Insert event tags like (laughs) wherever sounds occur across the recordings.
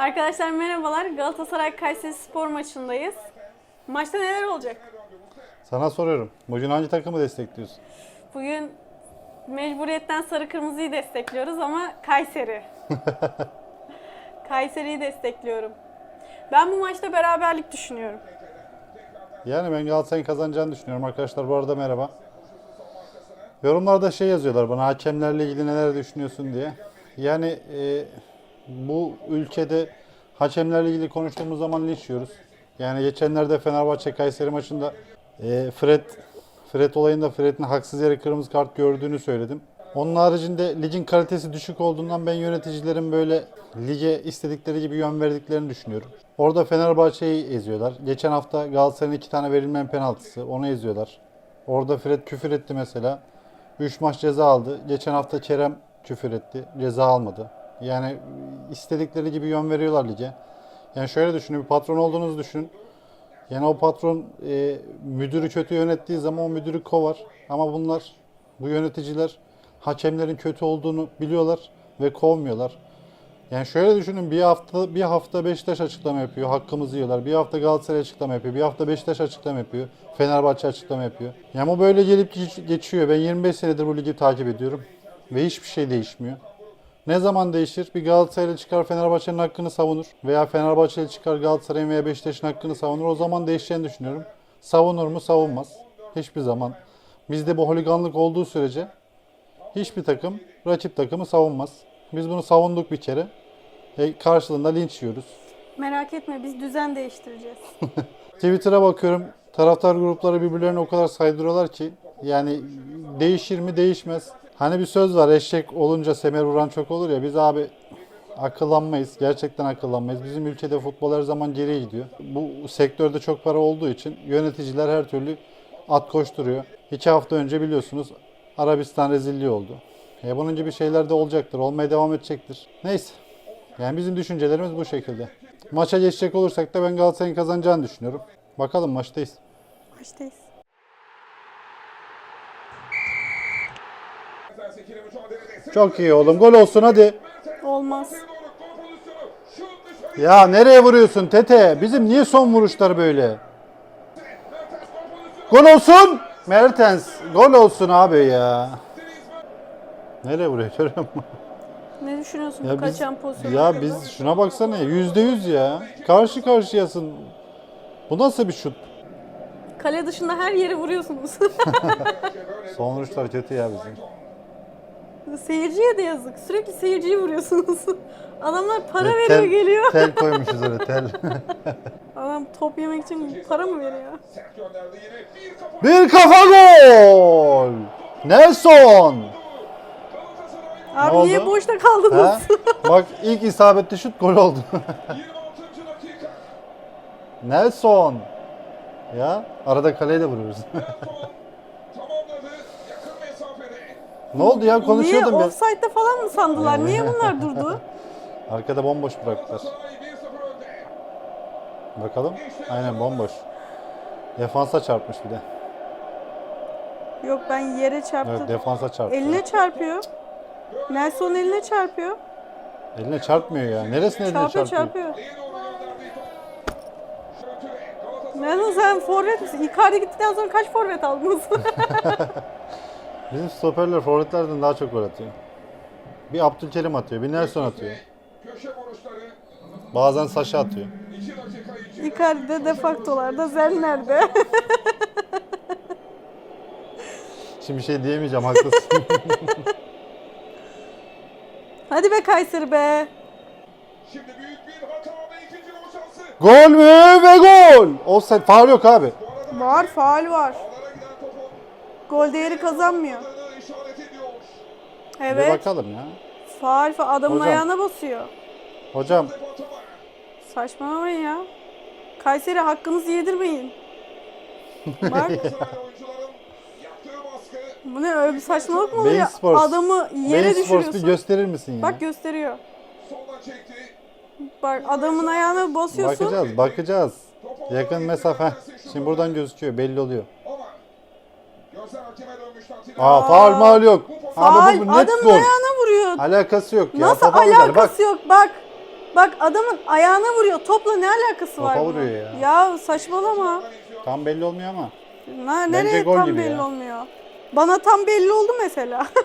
Arkadaşlar merhabalar. Galatasaray Kayseri Spor maçındayız. Maçta neler olacak? Sana soruyorum. Bugün hangi takımı destekliyorsun? Bugün mecburiyetten sarı kırmızıyı destekliyoruz ama Kayseri. (laughs) Kayseri'yi destekliyorum. Ben bu maçta beraberlik düşünüyorum. Yani ben Galatasaray'ın kazanacağını düşünüyorum. Arkadaşlar bu arada merhaba. Yorumlarda şey yazıyorlar bana hakemlerle ilgili neler düşünüyorsun diye. Yani e, bu ülkede hakemlerle ilgili konuştuğumuz zaman linç yiyoruz. Yani geçenlerde Fenerbahçe Kayseri maçında e, Fred Fred olayında Fred'in haksız yere kırmızı kart gördüğünü söyledim. Onun haricinde ligin kalitesi düşük olduğundan ben yöneticilerin böyle lige istedikleri gibi yön verdiklerini düşünüyorum. Orada Fenerbahçe'yi eziyorlar. Geçen hafta Galatasaray'ın iki tane verilmeyen penaltısı. Onu eziyorlar. Orada Fred küfür etti mesela. 3 maç ceza aldı. Geçen hafta Kerem küfür etti. Ceza almadı. Yani istedikleri gibi yön veriyorlar lige. Yani şöyle düşünün. Bir patron olduğunuzu düşünün. Yani o patron e, müdürü kötü yönettiği zaman o müdürü kovar. Ama bunlar, bu yöneticiler hakemlerin kötü olduğunu biliyorlar ve kovmuyorlar. Yani şöyle düşünün bir hafta bir hafta Beşiktaş açıklama yapıyor. Hakkımızı yiyorlar. Bir hafta Galatasaray açıklama yapıyor. Bir hafta Beşiktaş açıklama yapıyor. Fenerbahçe açıklama yapıyor. Yani bu böyle gelip geç- geçiyor. Ben 25 senedir bu ligi takip ediyorum. Ve hiçbir şey değişmiyor. Ne zaman değişir? Bir Galatasaraylı çıkar Fenerbahçe'nin hakkını savunur. Veya Fenerbahçeli çıkar Galatasaray'ın veya Beşiktaş'ın hakkını savunur. O zaman değişeceğini düşünüyorum. Savunur mu? Savunmaz. Hiçbir zaman. Bizde bu holiganlık olduğu sürece hiçbir takım rakip takımı savunmaz. Biz bunu savunduk bir kere. E, karşılığında linç yiyoruz. Merak etme biz düzen değiştireceğiz. (laughs) Twitter'a bakıyorum. Taraftar grupları birbirlerine o kadar saydırıyorlar ki yani değişir mi değişmez. Hani bir söz var eşek olunca semer vuran çok olur ya biz abi akıllanmayız. Gerçekten akıllanmayız. Bizim ülkede futbol her zaman geriye gidiyor. Bu sektörde çok para olduğu için yöneticiler her türlü at koşturuyor. İki hafta önce biliyorsunuz Arabistan rezilliği oldu. E bunun gibi şeyler de olacaktır. Olmaya devam edecektir. Neyse. Yani bizim düşüncelerimiz bu şekilde. Maça geçecek olursak da ben Galatasaray'ın kazanacağını düşünüyorum. Bakalım maçtayız. Maçtayız. Çok iyi oğlum. Gol olsun hadi. Olmaz. Ya nereye vuruyorsun Tete? Bizim niye son vuruşlar böyle? Gol olsun. Mertens. Gol olsun abi ya. Nereye vuruyor görüyor musun? Ne düşünüyorsun bu Ya biz, kaçan pozisyonu? ya biz şuna baksana yüzde yüz ya. Karşı karşıyasın. Bu nasıl bir şut? Kale dışında her yere vuruyorsunuz. (laughs) Son vuruşlar kötü ya bizim. Seyirciye de yazık. Sürekli seyirciyi vuruyorsunuz. (laughs) Adamlar para Ve veriyor tel- geliyor. Tel (laughs) koymuşuz öyle tel. Adam top yemek için para mı veriyor? bir kafa gol. Nelson. Abi oldu? niye boşta kaldınız? Ha? Bak ilk isabetli şut gol oldu. (laughs) Nelson. Ya arada kaleye de vuruyoruz. Ne oldu ya Niye konuşuyordum ya. offside'de falan mı sandılar? Niye bunlar durdu? (laughs) Arkada bomboş bıraktılar. Bakalım. Aynen bomboş. Defansa çarpmış bir de. Yok ben yere çarptım. Evet defansa çarptı. Eline çarpıyor. Nelson eline çarpıyor. Eline çarpmıyor ya. Neresine eline Çarpıyor çarpıyor? çarpıyor. Nelson sen forvet misin? Icardi gittikten sonra kaç forvet aldınız? (laughs) Bizim stoperler forvetlerden daha çok gol atıyor. Bir Abdülkerim atıyor, bir Nelson atıyor. Bazen Saşa atıyor. Icardi'de defaktolarda Zellner'de. (laughs) Şimdi bir şey diyemeyeceğim haklısın. (laughs) Hadi be Kayseri be. Şimdi büyük bir hata ve ikinci gol şansı. gol mü ve gol. Offside faul yok abi. Var faal var. Gol değeri kazanmıyor. ediyor. Bir Evet. bakalım ya. Faal fa adamın Hocam. ayağına basıyor. Hocam. Saçmalamayın ya. Kayseri hakkınızı yedirmeyin. (laughs) Bak bu ne öyle bir saçmalık mı oluyor? Sports. Adamı yere Bein Sports bir düşürüyorsun. gösterir misin ya? Bak gösteriyor. Bak adamın ayağına basıyorsun. bakacağız, bakacağız. Yakın mesafe. Şimdi buradan gözüküyor, belli oluyor. Aa, faul maul yok. Faal Abi bu net adamın gol. ayağına vuruyor. Alakası yok ya. Nasıl Topa alakası Bak, yok bak. Bak adamın ayağına vuruyor. Topla ne alakası var? Topa bunun? vuruyor ya. Ya saçmalama. Tam belli olmuyor ama. Na, Bence nereye gol tam gibi belli ya. olmuyor. Bana tam belli oldu mesela. (laughs)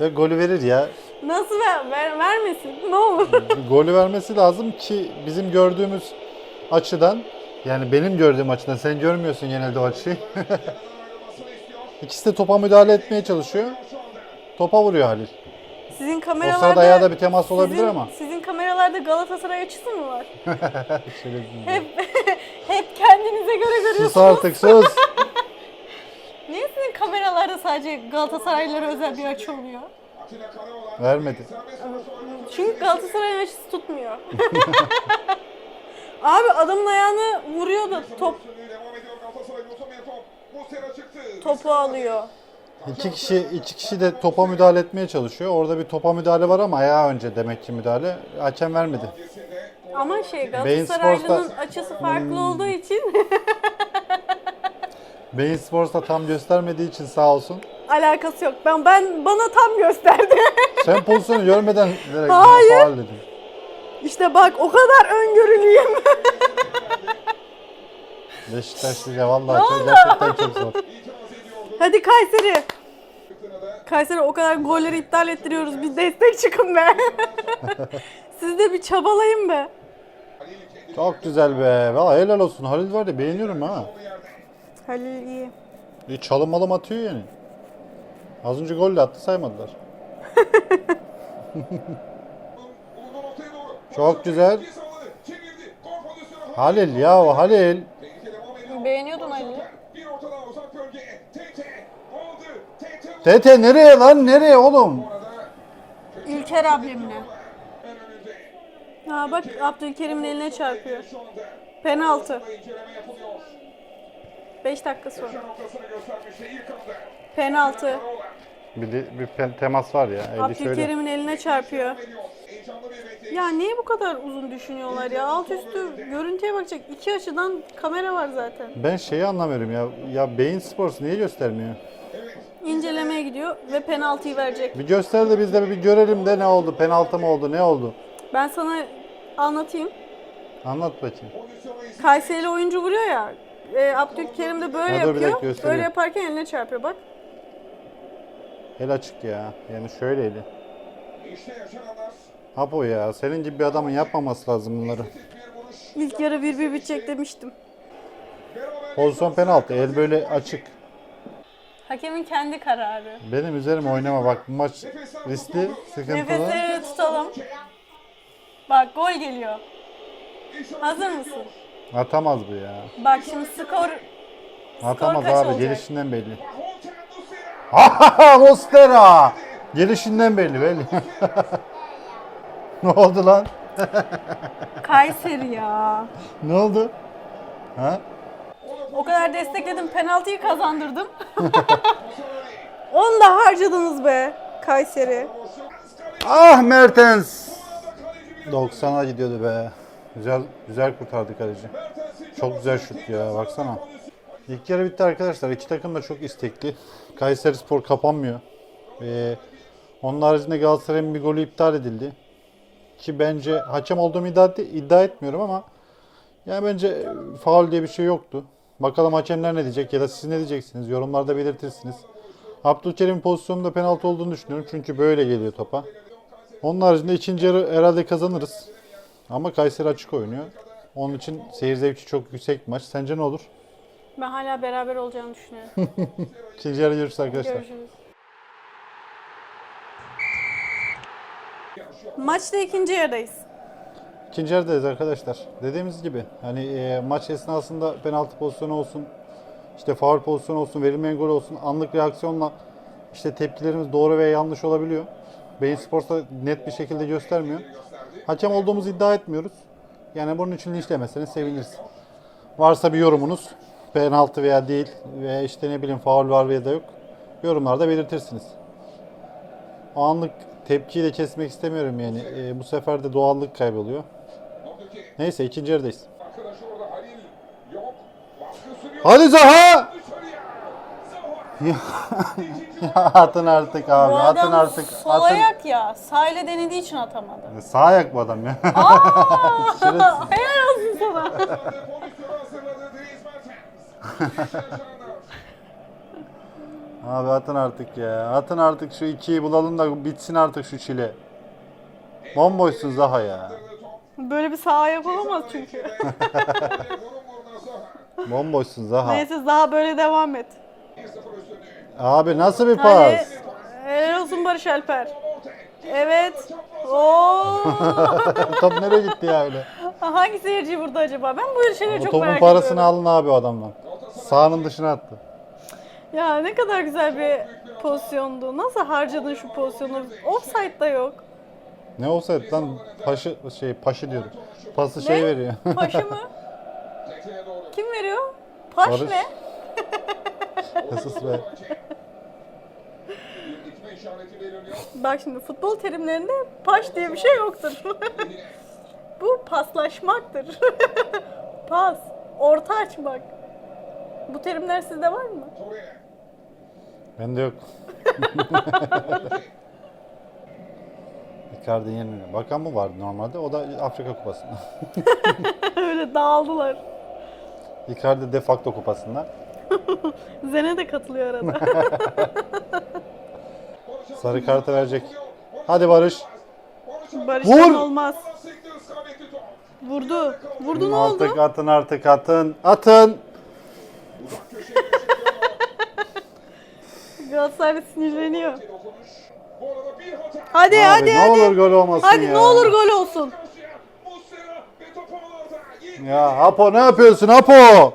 Ve golü verir ya. Nasıl ver, ver- vermesin? Ne olur. golü vermesi lazım ki bizim gördüğümüz açıdan yani benim gördüğüm açıdan sen görmüyorsun genelde o açıyı. (laughs) İkisi de topa müdahale etmeye çalışıyor. Topa vuruyor Halil. Sizin O kameralarda... sırada ayağda bir temas olabilir sizin, ama. Sizin kameralarda Galatasaray açısı mı var? (laughs) Hep (laughs) hep kendinize göre Sus görüyorsunuz. artık sus. Niye sizin kameralarda sadece Galatasaraylılara özel bir açı oluyor? Vermedi. Çünkü Galatasaray'ın açısı tutmuyor. Abi adamın ayağını vuruyor da top topu alıyor. İki kişi iki kişi de topa müdahale etmeye çalışıyor. Orada bir topa müdahale var ama ayağı önce demek ki müdahale. Hakem vermedi. Ama şey Galatasaraylı'nın Sports'ta- açısı farklı Hmm. olduğu için (laughs) Bein Sports da tam göstermediği için sağ olsun. alakası yok. Ben ben bana tam gösterdi. Sen pozisyonu (laughs) görmeden direkt Hayır. faul dedin. İşte bak o kadar öngörülüyüm. (laughs) Beşiktaşlıca vallahi çok, gerçekten çok zor. Hadi Kayseri. Kayseri o kadar golleri iptal ettiriyoruz. Bir destek çıkın be. (laughs) Siz de bir çabalayın be. Çok güzel be. Valla helal olsun. Halil var ya beğeniyorum ha. Halil iyi. Bir çalım malım atıyor yani. Az önce gol de attı saymadılar. (laughs) Çok güzel. Halil ya Halil. Devam ediyor. Beğeniyordun Halil'i. Tete nereye lan nereye oğlum? İlker abimle. Ha bak Abdülkerim'in eline çarpıyor. Penaltı. inceleme yapılıyor. 5 dakika sonra. Penaltı. Bir, de- bir temas var ya. Eli şöyle. Abdülkerim'in eline çarpıyor. Ya niye bu kadar uzun düşünüyorlar ya? Alt üstü görüntüye bakacak. iki açıdan kamera var zaten. Ben şeyi anlamıyorum ya. Ya Bein Sports niye göstermiyor? İncelemeye gidiyor ve penaltıyı verecek. Bir göster de biz de bir görelim de ne oldu? Penaltı mı oldu? Ne oldu? Ben sana anlatayım. Anlat bakayım. Kayseri'li oyuncu vuruyor ya. E, Abdülkerim de böyle Ha, dur bir yapıyor. dakika, gösteriyor. Böyle yaparken eline çarpıyor bak. El açık ya. Yani şöyleydi. Apo ya. Senin gibi bir adamın yapmaması lazım bunları. Bir. İlk yarı 1-1 bitecek demiştim. Pozisyon penaltı. El böyle açık. Hakemin kendi kararı. Benim üzerime oynama bak. Bu maç riskli, sıkıntılı. Nefesleri tutalım. Bak gol geliyor. Hazır mısın? Atamaz bu ya. Bak şimdi skor Atamaz kaç abi. olacak? Gelişinden belli. Mostera! Gelişinden belli belli. (laughs) ne oldu lan? (laughs) Kayseri ya. Ne oldu? Ha? O kadar destekledim. Penaltıyı kazandırdım. (laughs) Onu da harcadınız be Kayseri. Ah Mertens! 90'a gidiyordu be. Güzel güzel kurtardı kaleci. Çok güzel şut ya baksana. İlk yarı bitti arkadaşlar. İki takım da çok istekli. Kayseri Spor kapanmıyor. Ee, onun haricinde Galatasaray'ın bir golü iptal edildi. Ki bence hakem olduğumu iddia, iddia etmiyorum ama yani bence faul diye bir şey yoktu. Bakalım hakemler ne diyecek ya da siz ne diyeceksiniz? Yorumlarda belirtirsiniz. Abdülkerim'in pozisyonunda penaltı olduğunu düşünüyorum. Çünkü böyle geliyor topa. Onun haricinde ikinci yarı herhalde kazanırız. Ama Kayseri açık oynuyor. Onun için seyir zevki çok yüksek maç. Sence ne olur? Ben hala beraber olacağını düşünüyorum. (laughs) Yarı görüşürüz arkadaşlar. Görüşürüz. Maçta ikinci yarıdayız. İkinci yarıdayız arkadaşlar. Dediğimiz gibi hani e, maç esnasında penaltı pozisyonu olsun, işte faul pozisyonu olsun, verilmeyen gol olsun anlık reaksiyonla işte tepkilerimiz doğru veya yanlış olabiliyor. Beyin Sports'ta net bir şekilde göstermiyor. Hakem olduğumuzu iddia etmiyoruz. Yani bunun için linçlemeseniz seviniriz. Varsa bir yorumunuz penaltı veya değil veya işte ne bileyim faul var veya da yok. Yorumlarda belirtirsiniz. Anlık tepkiyi de kesmek istemiyorum yani. E, bu sefer de doğallık kayboluyor. Neyse ikinci yarıdayız. Hadi Zaha! Atın artık abi. Bu Atın artık. sol Atın. ayak ya. Sağ ile denediği için atamadı. Sağ ayak bu adam ya. Aa! (laughs) Helal olsun sana. (laughs) abi atın artık ya. Atın artık şu ikiyi bulalım da bitsin artık şu çile. Bomboşsun Zaha ya. Böyle bir sağ ayak olamaz çünkü. (laughs) Zaha. Bomboşsun Zaha. Neyse daha böyle devam et. 1-0 üstünlüğü. Abi nasıl bir Hadi. pas? Helal olsun Barış Alper. Evet. Oo. (laughs) Top nereye gitti ya öyle? Hangi seyirci vurdu acaba? Ben böyle şeyleri Bu çok topun merak parasını ediyorum. alın abi o adamdan. Sahanın dışına attı. Ya ne kadar güzel bir pozisyondu. Nasıl harcadın şu pozisyonu? Offside'da yok. Ne olsa lan paşı şey paşı diyorum. Pası şey Ne? veriyor. (laughs) Paşı mı? Kim veriyor? Paş Barış. ne? (laughs) Hırsız be. Bak şimdi futbol terimlerinde paş diye bir şey yoktur. (laughs) Bu paslaşmaktır. Pas, orta açmak. Bu terimler sizde var mı? Bende yok. (laughs) Icardi yenmiyor. Bakan mı vardı normalde? O da Afrika Kupası'nda. (laughs) Öyle dağıldılar. Icardi de facto kupasında. (laughs) Zene de katılıyor arada. Sarı kartı verecek. Hadi Barış. Barış'tan olmaz. Iskametli top. Vurdu. Vurdu ne oldu? Artık atın artık atın. Atın. (laughs) Galatasaray sinirleniyor. Hadi Abi hadi ne hadi. olur gol olmasın Hadi ya. ne olur gol olsun. Ya Apo ne yapıyorsun Apo? biri 1-1.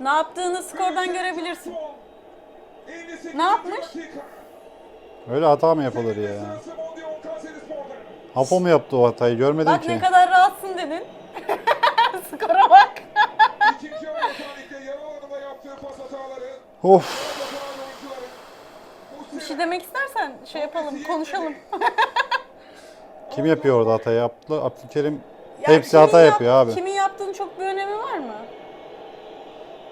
Ne yaptığını skordan görebilirsin. Son 58. Ne yapmış? Öyle hata mı yapılır ya? Apo mu yaptı o hatayı görmedim Bak ki. ne kadar rahatsın dedin. (laughs) Skora bak. (laughs) Of. Bir şey demek istersen şey yapalım, konuşalım. (laughs) Kim yapıyor orada hatayı? Yaptı. Abdülkerim Ya hepsi kimin hata yap- yapıyor abi. Kimin yaptığının çok bir önemi var mı?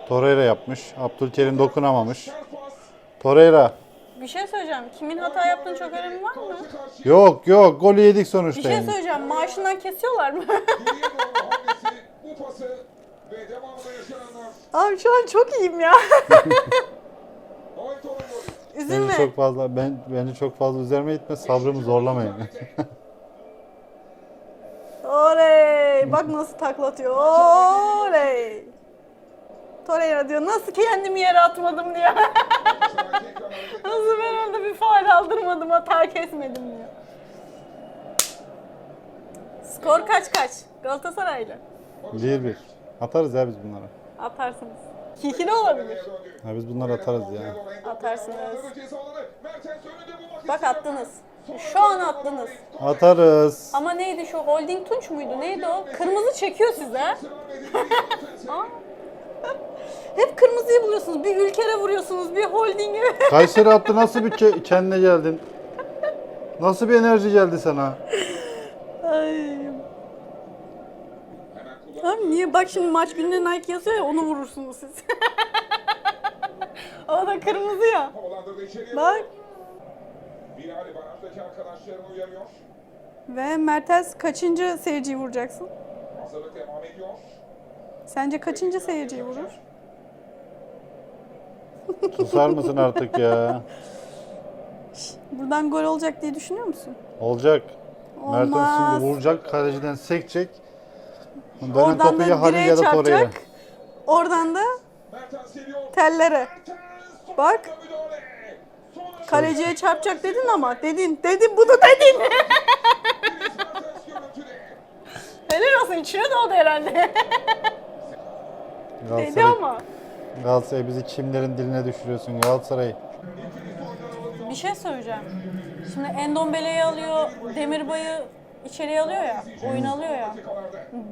Torreira yapmış. Abdülkerim dokunamamış. Torreira. Bir şey söyleyeceğim. Kimin hata yaptığının çok önemi var mı? Yok yok golü yedik Bir sonuçta. şey yani. söyleyeceğim. Maaşından kesiyorlar mı? Abi şu an çok iyiyim ya. (laughs) Üzülme. Bence çok fazla ben bence çok fazla üzerime gitme. Sabrımı zorlamayın. (laughs) Oley! Bak nasıl taklatıyor. Oley! Torreira diyor nasıl kendimi yere atmadım diyor. (laughs) Nasıl ben orada bir faal aldırmadım hata kesmedim diyor. Skor kaç kaç? Galatasaraylı. 1-1. Atarız ya biz bunları. Atarsınız. Kikili olabilir. Ha biz bunları atarız ya. Atarsınız. Bak attınız. Şu an attınız. Atarız. Ama neydi şu holding tunç muydu? Neydi o? Kırmızı çekiyor size. (laughs) Aa. Hep kırmızıyı buluyorsunuz. Bir ülkere vuruyorsunuz, bir holdinge. (laughs) Kayseri attı nasıl bir ke- kendine geldin? Nasıl bir enerji geldi sana? Ay. Abi niye? Bak şimdi maç gününe Nike yazıyor ya onu vurursunuz siz. (laughs) o da kırmızı ya. Havalandırdı içeriye. Bak. Bilal barajdaki arkadaşlarını uyarıyor. Ve Mertens kaçıncı seyirciyi vuracaksın? Hazırlık devam ediyor. Sence kaçıncı seyirciyi vurur? Susar mısın artık ya? Buradan gol olacak diye düşünüyor musun? Olacak. Mertens Olmaz. şimdi vuracak, kaleciden sekecek. Dönen Oradan da direğe ya da Torreira. çarpacak. Oradan da tellere. Bak. Kaleciye çarpacak dedin ama dedin. Dedin bunu dedin. (laughs) Helal olsun içine doğdu herhalde. (laughs) Dedi ama. Galatasaray bizi kimlerin diline düşürüyorsun Galatasaray. Bir şey söyleyeceğim. Şimdi Endombele'yi alıyor, Demirbay'ı içeriye alıyor ya, oyun alıyor ya.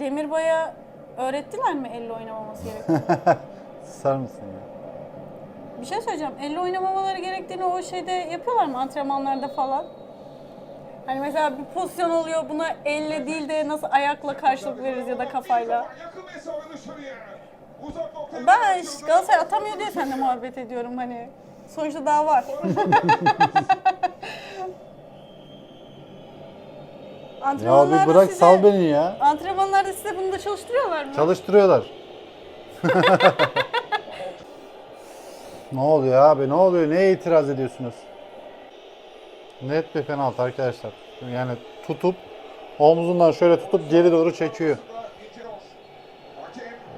Demirbay'a öğrettiler mi elle oynamaması gerektiğini? (laughs) Susar mısın ya? Bir şey söyleyeceğim. Elle oynamamaları gerektiğini o şeyde yapıyorlar mı antrenmanlarda falan? Hani mesela bir pozisyon oluyor buna elle değil de nasıl ayakla karşılık veririz ya da kafayla. Ben. Galatasaray atamıyor diye seninle muhabbet ediyorum hani. Sonuçta daha var. (laughs) Ya Antrenmanlarda bir bırak size- sal beni ya. Antrenmanlarda size bunu da çalıştırıyorlar mı? Çalıştırıyorlar. (laughs) ne oluyor abi? Ne oluyor? Neye itiraz ediyorsunuz? Net bir penaltı arkadaşlar. Yani tutup omzundan şöyle tutup geri doğru çekiyor.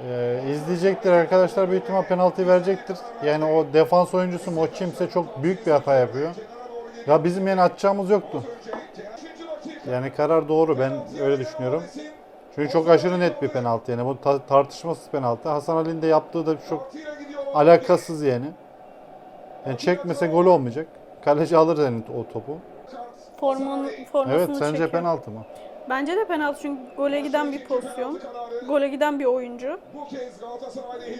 Ee, izleyecektir arkadaşlar büyük ihtimal penaltıyı verecektir. Yani o defans oyuncusu mu o kimse çok büyük bir hata yapıyor. Ya bizim yani atacağımız yoktu. Yani karar doğru ben öyle düşünüyorum. Çünkü çok aşırı net bir penaltı yani bu ta- tartışmasız penaltı. Hasan Ali'nin de yaptığı da çok alakasız yani. Yani çekmese gol olmayacak. Kaleci alır yani o topu. Formun, formasını Evet sence çekiyor. penaltı mı? Bence de penaltı çünkü gole giden bir pozisyon. Gole giden bir oyuncu.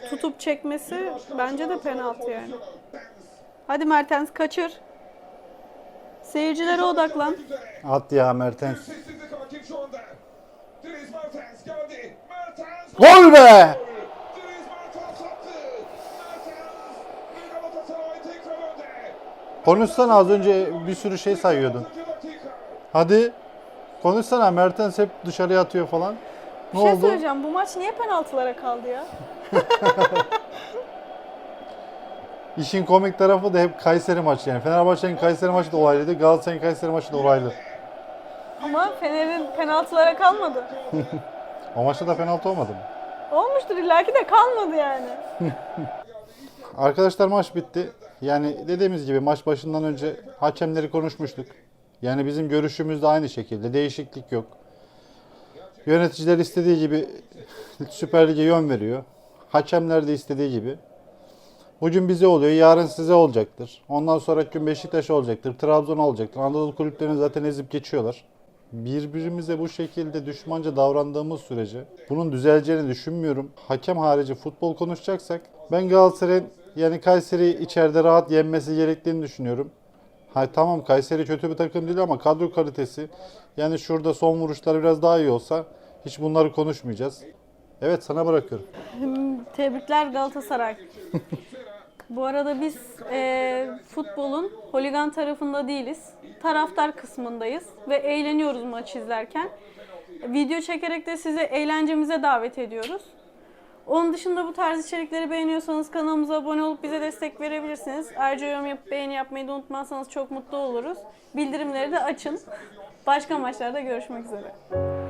Tutup çekmesi bence de penaltı yani. Hadi Mertens kaçır. Seyircilere odaklan. At ya Mertens. Gol be! Konuşsana az önce bir sürü şey sayıyordun. Hadi konuşsana Mertens hep dışarıya atıyor falan. Bir Ne şey oldu? söyleyeceğim. Bu maç niye penaltılara kaldı ya? (laughs) İşin komik tarafı da hep Kayseri maçı yani. Fenerbahçe'nin Kayseri maçı da olaylıydı. Galatasaray'ın Kayseri maçı da olaylı. Ama Fener'in penaltılara kalmadı. (laughs) O maçta da penaltı olmadı mı? Olmuştur illaki de kalmadı yani. (laughs) Arkadaşlar maç bitti. Yani dediğimiz gibi maç başından önce hakemleri konuşmuştuk. Yani bizim görüşümüz de aynı şekilde. Değişiklik yok. Yöneticiler istediği gibi Süper Lig'e yön veriyor. Hakemler de istediği gibi. Bugün bize oluyor, yarın size olacaktır. Ondan sonraki gün Beşiktaş olacaktır, Trabzon olacaktır. Anadolu kulüplerini zaten ezip geçiyorlar. Birbirimize bu şekilde düşmanca davrandığımız sürece bunun düzeleceğini düşünmüyorum. Hakem harici futbol konuşacaksak ben Galatasaray'ın yani Kayseri içeride rahat yenmesi gerektiğini düşünüyorum. Ha, tamam Kayseri kötü bir takım değil ama kadro kalitesi yani şurada son vuruşlar biraz daha iyi olsa hiç bunları konuşmayacağız. Evet sana bırakıyorum. (laughs) Tebrikler Galatasaray. (laughs) Bu arada biz e, futbolun holigan tarafında değiliz. Taraftar kısmındayız ve eğleniyoruz maç izlerken. Video çekerek de sizi eğlencemize davet ediyoruz. Onun dışında bu tarz içerikleri beğeniyorsanız kanalımıza abone olup bize destek verebilirsiniz. Ayrıca yorum yapıp beğeni yapmayı da unutmazsanız çok mutlu oluruz. Bildirimleri de açın. Başka maçlarda görüşmek üzere.